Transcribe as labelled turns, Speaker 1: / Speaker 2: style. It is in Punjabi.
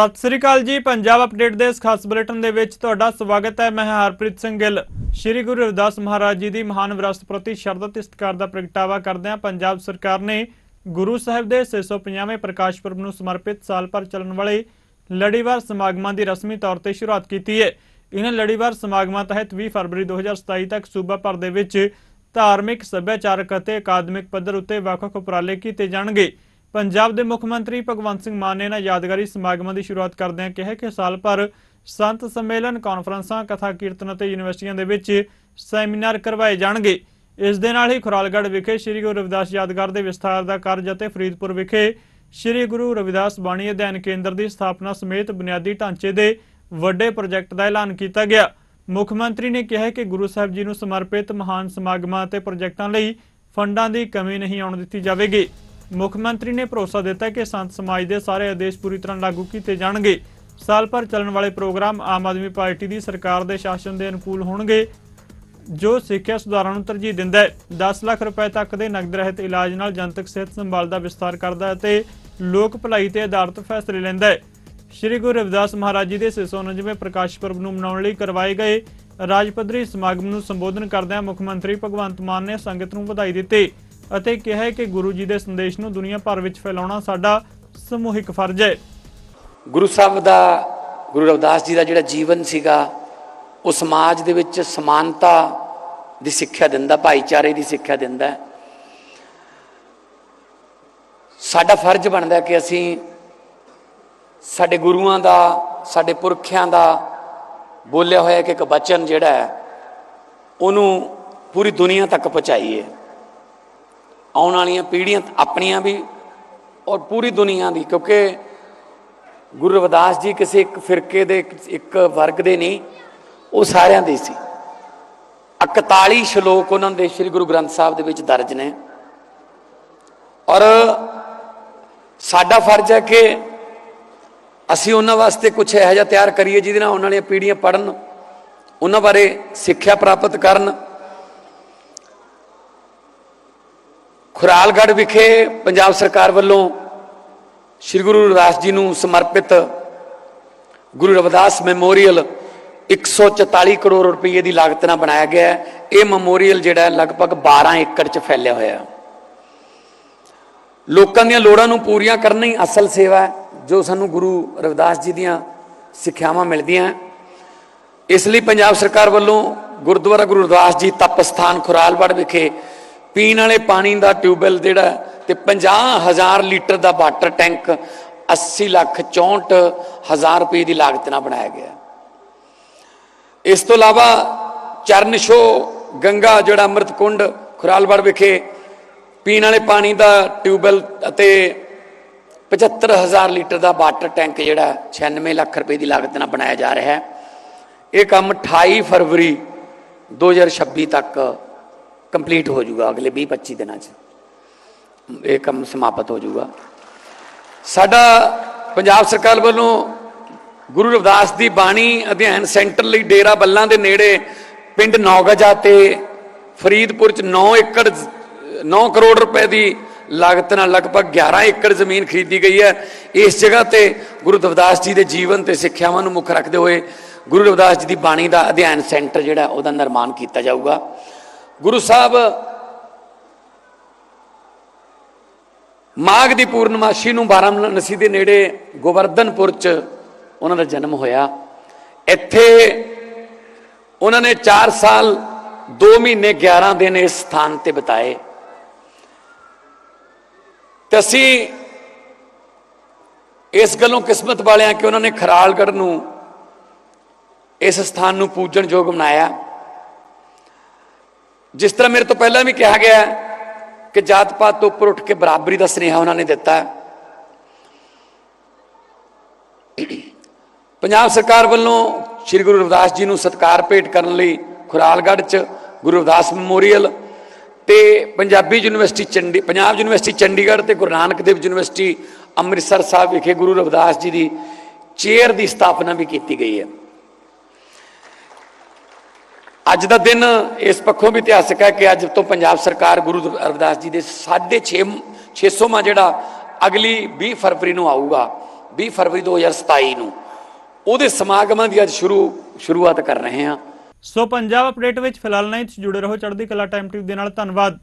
Speaker 1: ਸਤਿ ਸ੍ਰੀ ਅਕਾਲ ਜੀ, ਪੰਜਾਬ ਅਪਡੇਟ ਦੇ ਇਸ ਖਾਸ ਬੁਲੇਟਿਨ ਦੇ ਵਿੱਚ ਤੁਹਾਡਾ ਸਵਾਗਤ ਹੈ। ਮੈਂ ਹਰਪ੍ਰੀਤ ਸਿੰਘ ਗਿੱਲ। ਸ੍ਰੀ ਗੁਰੂ ਰਵਿਦਾਸ ਮਹਾਰਾਜ ਜੀ ਦੀ ਮਹਾਨ ਵਿਰਾਸਤ ਪ੍ਰਤੀ ਸ਼ਰਧਾ ਤੇ ਸਤਿਕਾਰ ਦਾ ਪ੍ਰਗਟਾਵਾ ਕਰਦਿਆਂ ਪੰਜਾਬ ਸਰਕਾਰ ਨੇ ਗੁਰੂ ਸਾਹਿਬ ਦੇ 650ਵੇਂ ਪ੍ਰਕਾਸ਼ ਪੁਰਬ ਨੂੰ ਸਮਰਪਿਤ ਸਾਲ ਭਰ ਚੱਲਣ ਵਾਲੇ ਲੜੀਵਾਰ ਸਮਾਗਮਾਂ ਦੀ ਰਸਮੀ ਤੌਰ ਤੇ ਸ਼ੁਰੂਆਤ ਕੀਤੀ ਹੈ। ਇਹਨਾਂ ਲੜੀਵਾਰ ਸਮਾਗਮਾਂ ਤਹਿਤ 20 ਫਰਵਰੀ 2027 ਤੱਕ ਸੂਬਾ ਭਰ ਦੇ ਵਿੱਚ ਧਾਰਮਿਕ, ਸੱਭਿਆਚਾਰਕ ਅਤੇ ਅਕਾਦਮਿਕ ਪੱਧਰ ਉੱਤੇ ਵੱਖ-ਵੱਖ ਉਪਰਾਲੇ ਕੀਤੇ ਜਾਣਗੇ। ਪੰਜਾਬ ਦੇ ਮੁੱਖ ਮੰਤਰੀ ਭਗਵੰਤ ਸਿੰਘ ਮਾਨ ਨੇ ਇਹਨਾਂ ਯਾਦਗਾਰੀ ਸਮਾਗਮਾਂ ਦੀ ਸ਼ੁਰੂਆਤ ਕਰਦਿਆਂ ਕਿਹਾ ਕਿ ਸਾਲ ਭਰ ਸੰਤ ਸੰਮੇਲਨ, ਕਾਨਫਰੰਸਾਂ, ਕਥਾ ਕੀਰਤਨ ਅਤੇ ਯੂਨੀਵਰਸਿਟੀਆਂ ਦੇ ਵਿੱਚ ਸੈਮੀਨਾਰ ਕਰਵਾਏ ਜਾਣਗੇ। ਇਸ ਦੇ ਨਾਲ ਹੀ ਖੁਰਾਲਗੜ੍ਹ ਵਿਖੇ ਸ੍ਰੀ ਗੁਰੂ ਰਵਿਦਾਸ ਯਾਦਗਾਰ ਦੇ ਵਿਸਥਾਰ ਦਾ ਕਾਰਜ ਅਤੇ ਫਰੀਦਪੁਰ ਵਿਖੇ ਸ੍ਰੀ ਗੁਰੂ ਰਵਿਦਾਸ ਬਾਣੀ ਅਧਿਐਨ ਕੇਂਦਰ ਦੀ ਸਥਾਪਨਾ ਸਮੇਤ ਬੁਨਿਆਦੀ ਢਾਂਚੇ ਦੇ ਵੱਡੇ ਪ੍ਰੋਜੈਕਟ ਦਾ ਐਲਾਨ ਕੀਤਾ ਗਿਆ। ਮੁੱਖ ਮੰਤਰੀ ਨੇ ਕਿਹਾ ਕਿ ਗੁਰੂ ਸਾਹਿਬ ਜੀ ਨੂੰ ਸਮਰਪਿਤ ਮਹਾਨ ਸਮਾਗਮਾਂ ਅਤੇ ਪ੍ਰੋਜੈਕਟਾਂ ਲਈ ਫੰਡਾਂ ਦੀ ਕਮੀ ਨਹੀਂ ਆਉਣ ਦਿੱਤੀ ਜਾਵੇਗੀ। ਮੁੱਖ ਮੰਤਰੀ ਨੇ ਭਰੋਸਾ ਦਿੱਤਾ ਕਿ ਸੰਤ ਸਮਾਜ ਦੇ ਸਾਰੇ ਆਦੇਸ਼ ਪੂਰੀ ਤਰ੍ਹਾਂ ਲਾਗੂ ਕੀਤੇ ਜਾਣਗੇ। ਸਾਲ ਭਰ ਚੱਲਣ ਵਾਲੇ ਪ੍ਰੋਗਰਾਮ ਆਮ ਆਦਮੀ ਪਾਰਟੀ ਦੀ ਸਰਕਾਰ ਦੇ ਸ਼ਾਸਨ ਦੇ ਅਨੁਕੂਲ ਹੋਣਗੇ, ਜੋ ਸਿੱਖਿਆ ਸੁਧਾਰਾਂ ਨੂੰ ਤਰਜੀਹ ਦਿੰਦਾ ਹੈ। 10 ਲੱਖ ਰੁਪਏ ਤੱਕ ਦੇ ਨਗਦ ਰਹਿਤ ਇਲਾਜ ਨਾਲ ਜਨਤਕ ਸਿਹਤ ਸੰਭਾਲ ਦਾ ਵਿਸਤਾਰ ਕਰਦਾ ਹੈ ਅਤੇ ਲੋਕ ਭਲਾਈ ਤੇ ਆਧਾਰਿਤ ਫੈਸਲੇ ਲੈਂਦਾ ਹੈ। ਸ਼੍ਰੀ ਗੁਰੂ ਰਵਿਦਾਸ ਮਹਾਰਾਜ ਜੀ ਦੇ 649ਵੇਂ ਪ੍ਰਕਾਸ਼ ਪੁਰਬ ਨੂੰ ਮਨਾਉਣ ਲਈ ਕਰਵਾਏ ਗਏ ਰਾਜ ਪੱਧਰੀ ਸਮਾਗਮ ਨੂੰ ਸੰਬੋਧਨ ਕਰਦਿਆਂ ਮੁੱਖ ਮੰਤਰੀ ਭਗਵੰਤ ਮਾਨ ਨੇ ਸੰਗਤ ਨੂੰ ਵਧਾਈ ਦਿੱਤੀ। ਅਤੇ ਕਿਹਾ ਕਿ ਗੁਰੂ ਜੀ ਦੇ ਸੰਦੇਸ਼ ਨੂੰ ਦੁਨੀਆ ਭਰ ਵਿੱਚ ਫੈਲਾਉਣਾ ਸਾਡਾ ਸਮੂਹਿਕ ਫਰਜ਼ ਹੈ।
Speaker 2: ਗੁਰੂ ਸਾਹਿਬ ਦਾ, ਗੁਰੂ ਰਵਿਦਾਸ ਜੀ ਦਾ ਜਿਹੜਾ ਜੀਵਨ ਸੀਗਾ, ਉਹ ਸਮਾਜ ਦੇ ਵਿੱਚ ਸਮਾਨਤਾ ਦੀ ਸਿੱਖਿਆ ਦਿੰਦਾ, ਭਾਈਚਾਰੇ ਦੀ ਸਿੱਖਿਆ ਦਿੰਦਾ ਸਾਡਾ ਫਰਜ਼ ਬਣਦਾ ਕਿ ਅਸੀਂ ਸਾਡੇ ਗੁਰੂਆਂ ਦਾ, ਸਾਡੇ ਪੁਰਖਿਆਂ ਦਾ ਬੋਲਿਆ ਹੋਇਆ ਕਿ ਇੱਕ ਬਚਨ ਜਿਹੜਾ ਹੈ, ਉਹਨੂੰ ਪੂਰੀ ਦੁਨੀਆ ਤੱਕ ਪਹੁੰਚਾਈਏ। ਆਉਣ ਵਾਲੀਆਂ ਪੀੜ੍ਹੀਆਂ ਆਪਣੀਆਂ ਵੀ ਔਰ ਪੂਰੀ ਦੁਨੀਆ ਦੀ, ਕਿਉਂਕਿ ਗੁਰੂ ਰਵਿਦਾਸ ਜੀ ਕਿਸੇ ਇੱਕ ਫਿਰਕੇ ਦੇ, ਇੱਕ- ਵਰਗ ਦੇ ਨਹੀਂ, ਉਹ ਸਾਰਿਆਂ ਦੇ ਸੀ। 41 ਸ਼ਲੋਕ ਉਹਨਾਂ ਦੇ ਸ੍ਰੀ ਗੁਰੂ ਗ੍ਰੰਥ ਸਾਹਿਬ ਦੇ ਵਿੱਚ ਦਰਜ ਨੇ। ਔਰ ਸਾਡਾ ਫਰਜ਼ ਹੈ ਕਿ ਅਸੀਂ ਉਹਨਾਂ ਵਾਸਤੇ ਕੁਝ ਇਹੋ ਜਿਹਾ ਤਿਆਰ ਕਰੀਏ ਜਿਹਦੇ ਨਾਲ ਉਹਨਾਂ ਵਾਲੀਆਂ ਪੀੜ੍ਹੀਆਂ ਪੜਨ ਉਹਨਾਂ ਬਾਰੇ ਸਿੱਖਿਆ ਪ੍ਰਾਪਤ ਕਰਨ ਖੁਰਾਲਗੜ੍ਹ ਵਿਖੇ ਪੰਜਾਬ ਸਰਕਾਰ ਵੱਲੋਂ ਸ੍ਰੀ ਗੁਰੂ ਰਵਿਦਾਸ ਜੀ ਨੂੰ ਸਮਰਪਿਤ ਗੁਰੂ ਰਵਿਦਾਸ ਮੈਮੋਰੀਅਲ 144 ਕਰੋੜ ਰੁਪਏ ਦੀ ਲਾਗਤ ਨਾਲ ਬਣਾਇਆ ਗਿਆ ਹੈ ਇਹ ਮੈਮੋਰੀਅਲ ਜਿਹੜਾ ਹੈ ਲਗਭਗ 12 ਏਕੜ 'ਚ ਫੈਲਿਆ ਹੋਇਆ ਹੈ ਲੋਕਾਂ ਦੀਆਂ ਲੋੜਾਂ ਨੂੰ ਪੂਰੀਆਂ ਕਰਨਾ ਹੀ ਅਸਲ ਸੇਵਾ ਹੈ, ਜੋ ਸਾਨੂੰ ਗੁਰੂ ਰਵਿਦਾਸ ਜੀ ਦੀਆਂ ਸਿੱਖਿਆਵਾਂ ਮਿਲਦੀਆਂ ਹੈ। ਇਸ ਲਈ ਪੰਜਾਬ ਸਰਕਾਰ ਵੱਲੋਂ ਗੁਰਦੁਆਰਾ ਗੁਰੂ ਰਵਿਦਾਸ ਜੀ ਤਪ ਸਥਾਨ ਖੁਰਾਲਵੜ ਵਿਖੇ ਪੀਣ ਵਾਲੇ ਪਾਣੀ ਦਾ ਟਿਊਬਵੈਲ ਜਿਹੜਾ ਹੈ ਤੇ 50000 ਲੀਟਰ ਦਾ ਵਾਟਰ ਟੈਂਕ 80 ਲੱਖ 64 ਹਜ਼ਾਰ ਰੁਪਏ ਦੀ ਲਾਗਤ ਨਾਲ ਬਣਾਇਆ ਗਿਆ ਇਸ ਤੋਂ ਇਲਾਵਾ ਚਰਨ ਸ਼ੋ ਗੰਗਾ ਜਿਹੜਾ ਅੰਮ੍ਰਿਤ ਕੁੰਡ ਖੁਰਾਲਵੜ ਵਿਖੇ ਪੀਣ ਵਾਲੇ ਪਾਣੀ ਦਾ ਟਿਊਬਵੈਲ ਅਤੇ 75000 ਲੀਟਰ ਦਾ ਵਾਟਰ ਟੈਂਕ ਜਿਹੜਾ 96 ਲੱਖ ਰੁਪਏ ਦੀ ਲਾਗਤ ਨਾਲ ਬਣਾਇਆ ਜਾ ਰਿਹਾ ਹੈ। ਇਹ ਕੰਮ 28 ਫਰਵਰੀ 2026 ਤੱਕ ਕੰਪਲੀਟ ਹੋ ਜਾਊਗਾ ਅਗਲੇ 20-25 ਦਿਨਾਂ 'ਚ। ਇਹ ਕੰਮ ਸਮਾਪਤ ਹੋ ਜਾਊਗਾ। ਸਾਡਾ ਪੰਜਾਬ ਸਰਕਾਰ ਵੱਲੋਂ ਗੁਰੂ ਰਵਿਦਾਸ ਦੀ ਬਾਣੀ ਅਧਿਐਨ ਸੈਂਟਰ ਲਈ ਡੇਰਾ ਬੱਲਾਂ ਦੇ ਨੇੜੇ ਪਿੰਡ ਨੌਗਜਾ ਤੇ ਫਰੀਦਪੁਰ ਚ 9 ਏਕੜ 9 ਕਰੋੜ ਰੁਪਏ ਦੀ ਲਾਗਤ ਨਾਲ ਲਗਭਗ 11 ਏਕੜ ਜ਼ਮੀਨ ਖਰੀਦੀ ਗਈ ਹੈ। ਇਸ ਜਗ੍ਹਾ ਤੇ ਗੁਰੂ ਰਵਿਦਾਸ ਜੀ ਦੇ ਜੀਵਨ ਤੇ ਸਿੱਖਿਆਵਾਂ ਨੂੰ ਮੁੱਖ ਰੱਖਦੇ ਹੋਏ ਗੁਰੂ ਰਵਿਦਾਸ ਜੀ ਦੀ ਬਾਣੀ ਦਾ ਅਧਿਐਨ ਸੈਂਟਰ ਜਿਹੜਾ ਉਹਦਾ ਨਿਰਮਾਣ ਕੀਤਾ ਜਾਊਗਾ। ਗੁਰੂ ਸਾਹਿਬ ਮਾਘ ਦੀ ਪੂਰਨਮਾਸ਼ੀ ਨੂੰ ਬਾਰਾਮਨਸੀ ਦੇ ਨੇੜੇ ਗੋਵਰਧਨਪੁਰ ਚ ਉਹਨਾਂ ਦਾ ਜਨਮ ਹੋਇਆ। ਇੱਥੇ ਉਹਨਾਂ ਨੇ 4 ਸਾਲ 2 ਮਹੀਨੇ 11 ਦਿਨ ਇਸ ਸਥਾਨ ਤੇ ਬਿਤਾਏ। ਤੇ ਅਸੀਂ ਇਸ ਗੱਲੋਂ ਕਿਸਮਤ ਵਾਲਿਆਂ ਕਿ ਉਹਨਾਂ ਨੇ ਖਰਾਲਗੜ੍ਹ ਨੂੰ ਇਸ ਸਥਾਨ ਨੂੰ ਪੂਜਣ ਯੋਗ ਬਣਾਇਆ। ਜਿਸ ਤਰ੍ਹਾਂ ਮੇਰੇ ਤੋਂ ਪਹਿਲਾਂ ਵੀ ਕਿਹਾ ਗਿਆ ਕਿ ਜਾਤ ਪਾਤ ਤੋਂ ਉੱਪਰ ਉੱਠ ਕੇ ਬਰਾਬਰੀ ਦਾ ਸਨੇਹਾ ਉਹਨਾਂ ਨੇ ਦਿੱਤਾ ਪੰਜਾਬ ਸਰਕਾਰ ਵੱਲੋਂ ਸ੍ਰੀ ਗੁਰੂ ਰਵਿਦਾਸ ਜੀ ਨੂੰ ਸਤਿਕਾਰ ਭੇਟ ਕਰਨ ਲਈ ਖੁਰਾਲਗੜ੍ਹ 'ਚ ਗੁਰੂ ਰਵਿਦਾਸ ਮੈਮੋਰੀਅਲ ਤੇ ਪੰਜਾਬੀ ਯੂਨੀਵਰਸਿਟੀ ਚੰਡੀ, ਪੰਜਾਬ ਯੂਨੀਵਰਸਿਟੀ ਚੰਡੀਗੜ੍ਹ ਤੇ ਗੁਰੂ ਨਾਨਕ ਦੇਵ ਯੂਨੀਵਰਸਿਟੀ ਅੰਮ੍ਰਿਤਸਰ ਸਾਹਿਬ ਵਿਖੇ ਗੁਰੂ ਰਵਿਦਾਸ ਜੀ ਦੀ ਚੇਅਰ ਦੀ ਸਥਾਪਨਾ ਵੀ ਕੀਤੀ ਗਈ ਹੈ। ਅੱਜ ਦਾ ਦਿਨ ਇਸ ਪੱਖੋਂ ਵੀ ਇਤਿਹਾਸਕ ਹੈ ਕਿ ਅੱਜ ਤੋਂ ਪੰਜਾਬ ਸਰਕਾਰ ਗੁਰੂ ਰਵਿਦਾਸ ਜੀ ਦੇ 6.5 600ਵਾਂ ਜਿਹੜਾ ਅਗਲੀ 20 ਫਰਵਰੀ ਨੂੰ ਆਊਗਾ 20 ਫਰਵਰੀ 2027 ਨੂੰ, ਉਹਦੇ ਸਮਾਗਮਾਂ ਦੀ ਅੱਜ ਸ਼ੁਰੂ, ਸ਼ੁਰੂਆਤ ਕਰ ਰਹੇ ਹਾਂ।
Speaker 1: ਸੋ ਪੰਜਾਬ ਅਪਡੇਟ ਵਿੱਚ ਫਿਲਹਾਲ ਨਹੀਂ ਜੁੜੇ ਰਹੋ ਚੜ੍ਹਦੀ ਕਲਾ ਟਾਈਮ ਟੀਵੀ ਦੇ ਨਾਲ, ਧੰਨਵਾਦ।